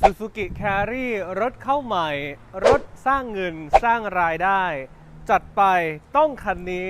ซูซูกิแครี่รถเข้าใหม่ รถสร้างเงินสร้างรายได้ จัดไปต้องคันนี้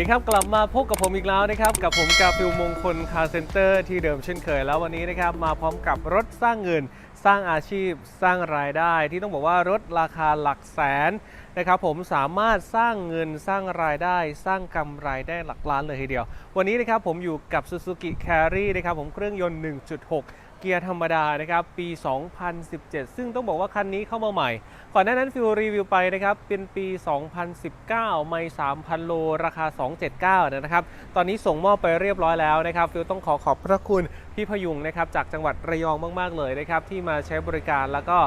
ดีครับกลับมาพบกับผมอีกแล้วนะครับ กับผมกาฟิลมงคลคาร์เซ็นเตอร์ที่เดิมเช่นเคยแล้ววันนี้นะครับ มาพร้อมกับรถสร้างเงิน สร้างอาชีพ สร้างรายได้ ที่ต้องบอกว่ารถราคาหลักแสนนะครับผมสามารถสร้างเงินสร้างรายได้ สร้างกำไรได้หลักล้านเลยทีเดียว วันนี้นะครับผมอยู่กับ Suzuki Carry นะครับผมเครื่องยนต์ 1.6 เกียร์ธรรมดานะครับปี 2017 ซึ่งต้องบอกว่าคันนี้เข้ามาใหม่ ก่อนหน้านั้นฟิวรีวิวไปนะครับเป็นปี 2019 ไม่ 3,000 โล ราคา 279 นะครับ ตอนนี้ส่งมอบไปเรียบร้อยแล้วนะครับ ฟิวต้องขอขอบพระคุณพี่พยุงนะครับจากจังหวัดระยองมาก ๆ เลยนะครับที่มาใช้บริการแล้วก็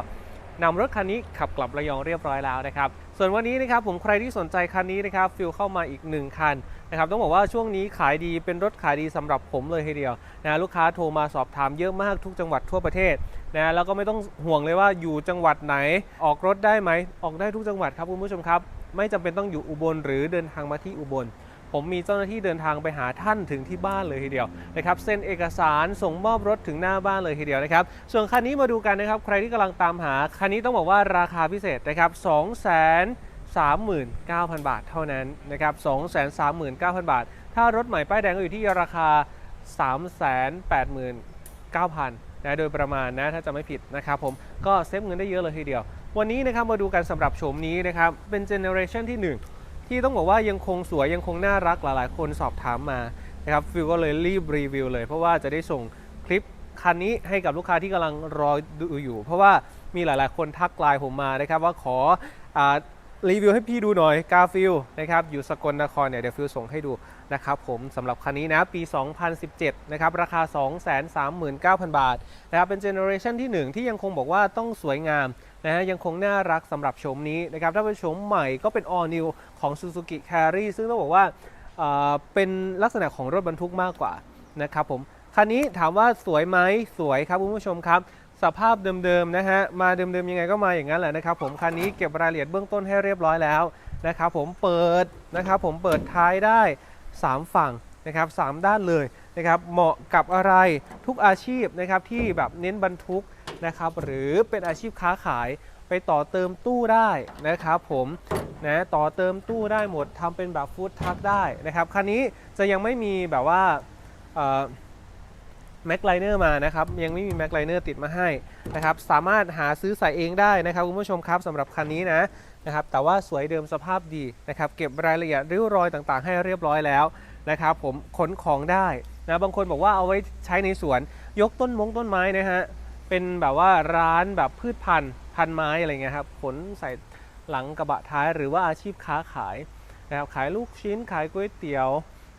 นำรถคันนี้ขับกลับระยองเรียบร้อยแล้วนะครับ ส่วนวันนี้นะครับผมใครที่สนใจคันนี้นะครับฟิลเข้ามาอีก 1 คัน นะครับต้องบอกว่าช่วงนี้ขายดีเป็นรถขายดีสำหรับผมเลยทีเดียวนะลูกค้าโทรมาสอบถามเยอะมากทุกจังหวัดทั่วประเทศนะแล้วก็ไม่ต้องห่วงเลยว่าอยู่จังหวัดไหนออกรถได้ไหมออกได้ทุกจังหวัดครับคุณผู้ชมครับ ไม่จำเป็นต้องอยู่อุบลหรือเดินทางมาที่อุบลผมมีเจ้าหน้าที่เดินทางไปหาท่านถึงที่บ้านเลยทีเดียวนะครับเซ็นเอกสารส่งมอบรถถึงหน้าบ้านเลยทีเดียวนะครับ ส่วนคันนี้มาดูกันนะครับ ใครที่กำลังตามหาคันนี้ต้องบอกว่าราคาพิเศษนะครับ2 3 9 0 0 0 บาทเท่านั้นนะครับ2 3 9 0 0 0 บาท ถ้ารถใหม่ป้ายแดงก็อยู่ที่ราคา 3 8 9 0 0 0นะโดยประมาณนะถ้าจะไม่ผิดนะครับผมก็เซฟเงินได้เยอะเลยทีเดียว วันนี้นะครับมาดูกันสำหรับโฉมนี้นะครับเป็นเจเนอเรชันที่หนึ่งที่ต้องบอกว่ายังคงสวยยังคงน่ารักหลายๆ คนสอบถามมานะครับฟิลก็เลยรีบรีวิวเลย เพราะว่าจะได้ส่งคลิปคันนี้ให้กับลูกค้าที่กำลังรอดูอยู่ เพราะว่ามีหลายๆ คนทักไลน์ผมมานะครับว่าขออ รีวิวให้พี่ดูหน่อยกาฟิลนะครับอยู่สกลนครเนี่ยเดี๋ยวฟิลส่งให้ดูนะครับผมสำหรับคันนี้นะปี 2017 นะครับราคา 239,000 บาทนะครับเป็นเจเนอเรชันที่ 1 ที่ยังคงบอกว่าต้องสวยงามนะฮะยังคงน่ารักสำหรับโฉมนี้นะครับถ้าเป็นโฉมใหม่ก็เป็น all new ของ Suzuki Carry ซึ่งต้องบอกว่าเเป็นลักษณะของรถบรรทุกมากกว่านะครับผมคันนี้ถามว่าสวยไหมสวยครับคุณผู้ชมครับ สภาพเดิมๆนะฮะมาเดิมๆยังไงก็มาอย่างนั้นแหละนะครับผมคันนี้เก็บรายละเอียดเบื้องต้นให้เรียบร้อยแล้วนะครับผมเปิดนะครับผมเปิดท้ายได้ 3 ฝั่งนะครับสามด้านเลยนะครับเหมาะกับอะไรทุกอาชีพนะครับที่แบบเน้นบรรทุกนะครับหรือเป็นอาชีพค้าขายไปต่อเติมตู้ได้นะครับผมนะต่อเติมตู้ได้หมดทำเป็นแบบฟู้ดทักได้นะครับคันนี้จะยังไม่มีแบบว่า แม็กไลเนอร์มานะครับยังไม่มีแม็กไลเนอร์ติดมาให้นะครับสามารถหาซื้อใส่เองได้นะครับคุณผู้ชมครับสำหรับคันนี้นะนะครับแต่ว่าสวยเดิมสภาพดีนะครับเก็บรายละเอียดริ้วรอยต่างๆ ให้เรียบร้อยแล้วนะครับผมขนของได้นะบางคนบอกว่าเอาไว้ใช้ในสวน ยกต้นมงต้นไม้นะฮะเป็นแบบว่าร้านแบบพืชพันธุ์พันไม้อะไรเงี้ยครับขนใส่หลังกระบะท้ายหรือว่าอาชีพค้าขายนะครับขายลูกชิ้นขายก๋วยเตี๋ยว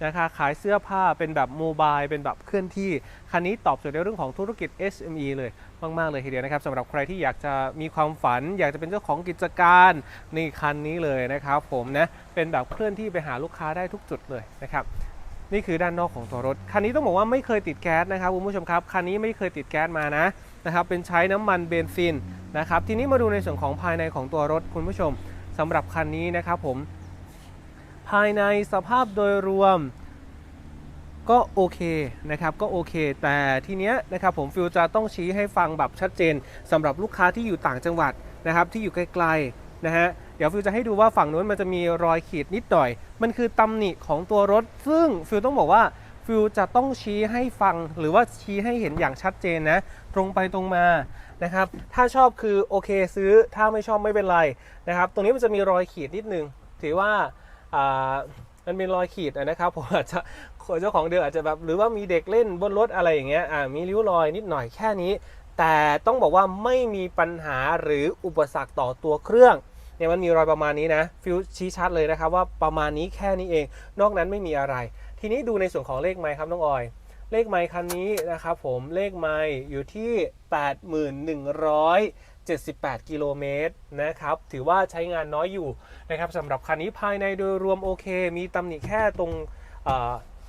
นะคะขายเสื้อผ้าเป็นแบบโมบายเป็นแบบเคลื่อนที่ คันนี้ตอบโจทย์ในเรื่องของธุรกิจ SME เลยมาก ๆ เลยทีเดียวนะครับสำหรับใครที่อยากจะมีความฝัน อยากจะเป็นเจ้าของกิจการนี่คันนี้เลยนะครับผมนะเป็นแบบเคลื่อนที่ไปหาลูกค้าได้ทุกจุดเลยนะครับนี่คือด้านนอกของตัวรถ คันนี้ต้องบอกว่าไม่เคยติดแก๊สนะครับคุณผู้ชมครับ คันนี้ไม่เคยติดแก๊สมานะนะครับ เป็นใช้น้ำมันเบนซินนะครับ ทีนี้มาดูในส่วนของภายในของตัวรถคุณผู้ชมสำหรับคันนี้นะครับผม ภายในสภาพโดยรวมก็โอเคนะครับก็โอเค แต่ทีเนี้ยนะครับผมฟิวจะต้องชี้ให้ฟังแบบชัดเจนสำหรับลูกค้าที่อยู่ต่างจังหวัดนะครับที่อยู่ไกลๆนะฮะเดี๋ยวฟิวจะให้ดูว่าฝั่งนู้นมันจะมีรอยขีดนิดหน่อย มันคือตำหนิของตัวรถ ซึ่งฟิวต้องบอกว่าฟิวจะต้องชี้ให้ฟังหรือว่าชี้ให้เห็นอย่างชัดเจนนะ ตรงไปตรงมานะครับ ถ้าชอบคือโอเคซื้อถ้าไม่ชอบไม่เป็นไรนะครับ ตรงนี้มันจะมีรอยขีดนิดนึงถือว่าอ่า มันเป็นรอยขีดนะครับผมอาจจะเจ้าของเดิมอาจจะแบบหรือว่ามีเด็กเล่นบนรถอะไรอย่างเงี้ยมีริ้วรอยนิดหน่อยแค่นี้ แต่ต้องบอกว่าไม่มีปัญหาหรืออุปสรรคต่อตัวเครื่องเนี่ยมันมีรอยประมาณนี้นะฟิวชี้ชัดเลยนะครับว่าประมาณนี้แค่นี้เอง นอกนั้นไม่มีอะไร ทีนี้ดูในส่วนของเลขไมค์ครับน้องออย เลขไมค์คันนี้นะครับผมเลขไมค์อยู่ที่ 78 กิโลเมตรนะครับ ถือว่าใช้งานน้อยอยู่นะครับสำหรับคันนี้ภายในโดยรวมโอเค มีตำหนิแค่ตรงเ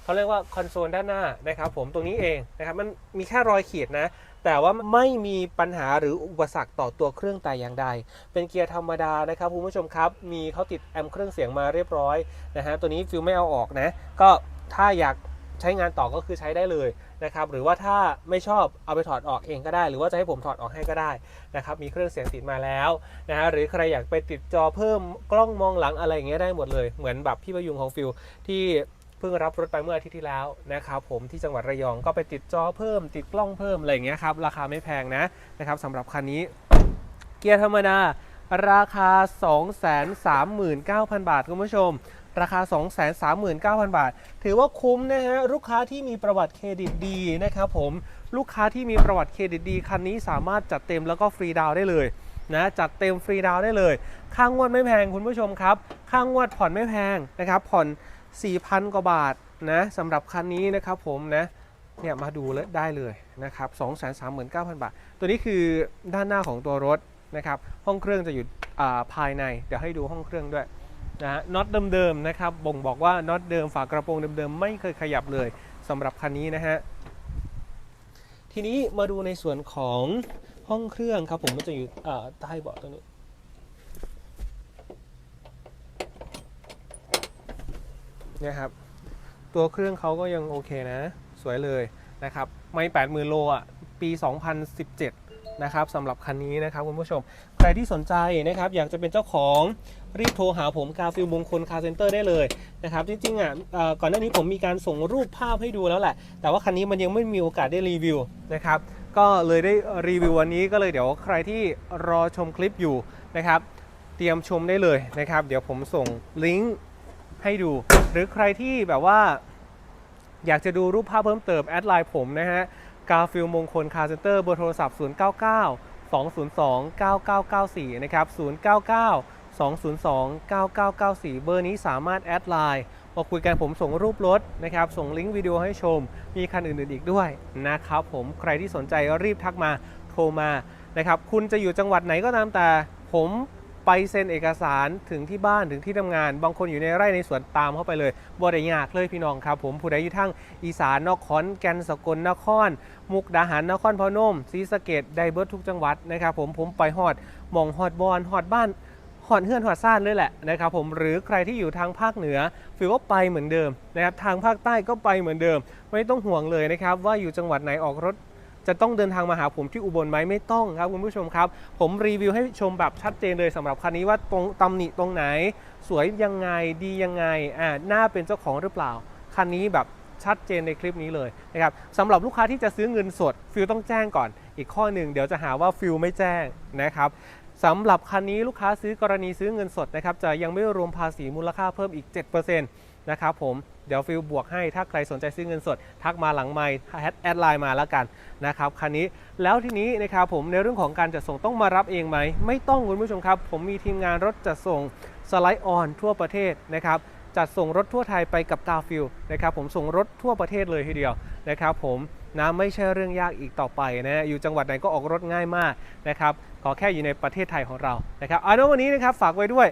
เขาเรียกว่าคอนโซลด้านหน้านะครับผมตรงนี้เองนะครับมันมีแค่รอยขีดนะ แต่ว่าไม่มีปัญหาหรืออุปสรรคต่อตัวเครื่องแต่อย่างใด เป็นเกียร์ธรรมดานะครับคุณผู้ชมครับ มีเขาติดแอมป์เครื่องเสียงมาเรียบร้อยนะฮะตัวนี้ฟิลไม่เอาออกนะ ก็ถ้าอยากใช้งานต่อก็คือใช้ได้เลย นะครับหรือว่าถ้าไม่ชอบเอาไปถอดออกเองก็ได้ หรือว่าจะให้ผมถอดออกให้ก็ได้นะครับมีเครื่องเสียงติดมาแล้วนะฮะหรือใครอยากไปติดจอเพิ่มกล้องมองหลังอะไรอย่างเงี้ยได้หมดเลยเหมือนแบบพี่ประยุงของฟิลที่เพิ่งรับรถไปเมื่ออาทิตย์ที่แล้วนะครับผมที่จังหวัดระยองก็ไปติดจอเพิ่ม ติดกล้องเพิ่มอะไรอย่างเงี้ยครับราคาไม่แพงนะนะครับสำหรับคันนี้เกียร์ธรรมดาราคา 239,000 บาทคุณผู้ชม ราคา 239,000 บาท ถือว่าคุ้มนะฮะลูกค้าที่มีประวัติเครดิตดีนะครับผมลูกค้าที่มีประวัติเครดิตดีคันนี้สามารถจัดเต็มแล้วก็ฟรีดาวได้เลยนะจัดเต็มฟรีดาวได้เลย ค่างวดไม่แพงคุณผู้ชมครับ ค่างวดผ่อนไม่แพงนะครับ ผ่อน 4,000 กว่าบาทนะสำหรับคันนี้นะครับผมนะเนี่ยมาดูเลยได้เลยนะครับ239,000 บาท ตัวนี้คือด้านหน้าของตัวรถนะครับ ห้องเครื่องจะอยู่อ่าภายใน เดี๋ยวให้ดูห้องเครื่องด้วย นะฮะน็อตเดิมๆนะครับบ่งบอกว่าน็อตเดิมฝากระโปรงเดิมๆไม่เคยขยับเลยสำหรับคันนี้นะฮะทีนี้มาดูในส่วนของห้องเครื่องครับผมมันจะอยู่ใต้เบาะตรงนี้เนี่ยครับตัวเครื่องเขาก็ยังโอเคนะ สวยเลยนะครับไม่8 0,000โลอะปี 2017 นะครับสำหรับคันนี้นะครับคุณผู้ชม ใครที่สนใจนะครับอยากจะเป็นเจ้าของ รีบโทรหาผมกาฟิลมงคลคาเซ็นเตอร์ได้เลยนะครับจริงๆอะก่อนหน้านี้ผมมีการส่งรูปภาพให้ดูแล้วแหละ แต่ว่าคันนี้มันยังไม่มีโอกาสได้รีวิวนะครับก็เลยได้รีวิววันนี้ก็เลยเดี๋ยวใครที่รอชมคลิปอยู่นะครับ เตรียมชมได้เลยนะครับ เดี๋ยวผมส่งลิงก์ให้ดู หรือใครที่แบบว่า อยากจะดูรูปภาพเพิ่มเติม แอดไลน์ผมนะฮะกาฟิลมงคลคาร์เซ็นเตอร์เบอร์โทรศัพท์ 099 202 9994 นะครับ 099 202 9994 เบอร์นี้สามารถแอดไลน์มาคุยกันผมส่งรูปรถนะครับ ส่งลิงก์วิดีโอให้ชม มีคันอื่นๆอีกด้วยนะครับผมใครที่สนใจรีบทักมาโทรมานะครับ คุณจะอยู่จังหวัดไหนก็ตามแต่ ผมไปเซ็นเอกสารถึงที่บ้านถึงที่ทำงาน บางคนอยู่ในไร่ในสวนตามเข้าไปเลยบ่ได้ยากเลยพี่น้องครับ ผมผู้ใดอยู่ทั้งอีสานนครแก่นสกลนคร มุกดาหารนครพนมศรีสะเกดไดเบิร์ทุกจังหวัดนะครับผมผมไปฮอดหมองฮอดบอนฮอดบ้าน หอดเฮือนหอดซ่านเลยแหละนะครับผมหรือใครที่อยู่ทางภาคเหนือฟิวว่าไปเหมือนเดิมนะครับทางภาคใต้ก็ไปเหมือนเดิม ไม่ต้องห่วงเลยนะครับว่าอยู่จังหวัดไหนออกรถจะต้องเดินทางมาหาผมที่อุบลไหมไม่ต้องครับคุณผู้ชมครับ ผมรีวิวให้ชมแบบชัดเจนเลยสำหรับคันนี้ว่าตรงตำหนิตรงไหน สวยยังไงดียังไงอ่าน่าเป็นเจ้าของหรือเปล่า คันนี้แบบชัดเจนในคลิปนี้เลยนะครับสำหรับลูกค้าที่จะซื้อเงินสดฟิลต้องแจ้งก่อน อีกข้อหนึ่งเดี๋ยวจะหาว่าฟิลไม่แจ้งนะครับ สำหรับคันนี้ลูกค้าซื้อกรณีซื้อเงินสดนะครับจะยังไม่รวมภาษีมูลค่าเพิ่มอีก 7%นะครับผมเดี๋ยวฟิลบวกให้ถ้าใครสนใจซื้อเงินสด ทักมาหลังไมค์แอดแอดไลน์มาแล้วกันนะครับคันนี้แล้วทีนี้นะครับผมในเรื่องของการจัดส่งต้องมารับเองไหม ไม่ต้องคุณผู้ชมครับ ผมมีทีมงานรถจัดส่งสไลด์ออนทั่วประเทศนะครับจัดส่งรถทั่วไทยไปกับกาฟิลนะครับผมส่งรถทั่วประเทศเลยทีเดียวนะครับผม นะไม่ใช่เรื่องยากอีกต่อไปนะอยู่จังหวัดไหนก็ออกรถง่ายมากนะครับขอแค่อยู่ในประเทศไทยของเรานะครับเอาในวันนี้นะครับฝากไว้ด้วย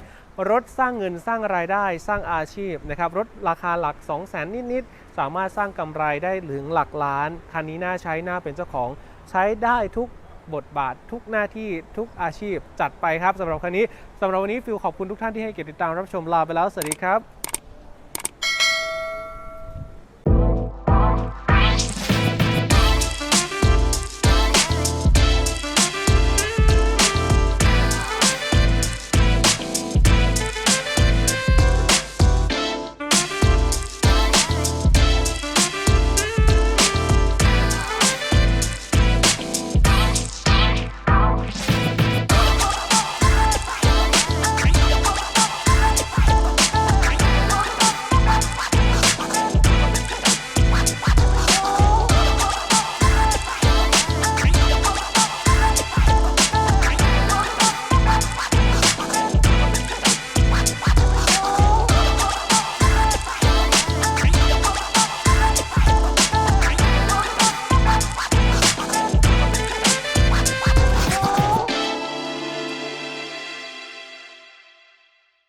รถสร้างเงินสร้างรายได้สร้างอาชีพนะครับรถราคาหลัก 2 0 0 0 0 0 นิดๆ สามารถสร้างกำไรได้ถึงหลักล้าน คันนี้น่าใช้น่าเป็นเจ้าของใช้ได้ทุกบทบาททุกหน้าที่ทุกอาชีพจัดไปครับสำหรับคันนี้สำหรับวันนี้ฟิลขอบคุณทุกท่านที่ให้เกียรติติดตามรับชมลาไปแล้ว สวัสดีครับ